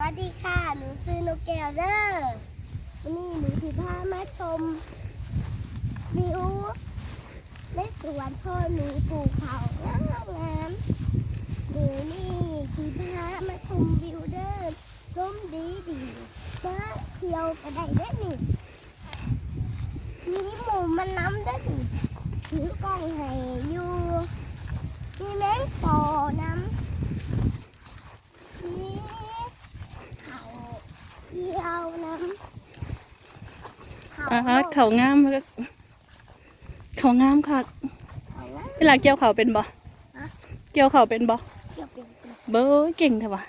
สวัสดีค่ะ หนูซื้อนกแก้วเด้อวันนี้หนูถือพามาชมวิวในสวนพ่อหนูปลูกเขางามงามหนูนี่ถือพามาชมวิวเด้อร่มดีดีมาเที่ยวกันได้เด้อนี่มีหมูมันน้ำเด้อนี่ถือกล้องให้ยูมีแมงปอน้ำมี เขา เที่ยวน้ำเขาอ่าฮะเขางามเลยเขางามค่ะเขาว่าเวลาเกี่ยวเขาเป็นบ่ฮะเกี่ยวเขาเป็นบ่เที่ยวเป็นตัวเบ้อเก่งเถอะวะ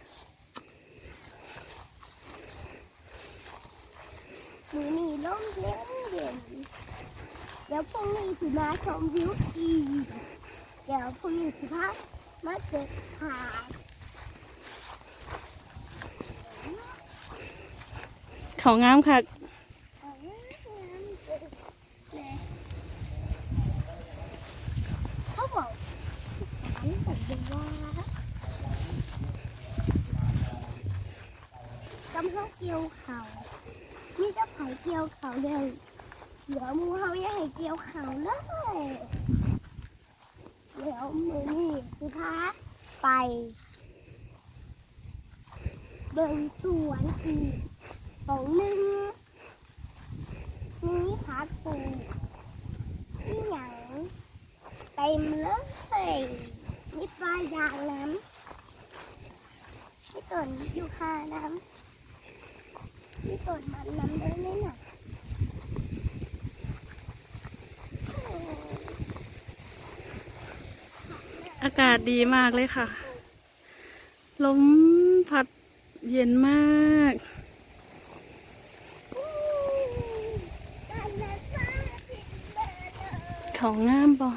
มือมีร่มเย็นเย็นเดี๋ยวพรุ่งนี้พี่มาชมวิวอีกเดี๋ยวพรุ่งนี้พี่พามาเก็บผัก เขางามค่ะเขาบอกอันผมจะว่ากำลังเกี่ยวเขานี่จะไผ่เกี่ยวเขาเลยเดี๋ยวมูเฮาอย่าให้เกี่ยวเขาเลยเดี๋ยวมือนี่สิพาไปเบิ่งสวนอีก ของหนึ่งมีผักปลูกนี่หยังเต็มเลยมีปลายางน้ำมีต้นยูคาน้ำมีต้นมันน้ำได้ไหมน่ะอากาศดีมากเลยค่ะ ลมพัดเย็นมาก เขางามบ่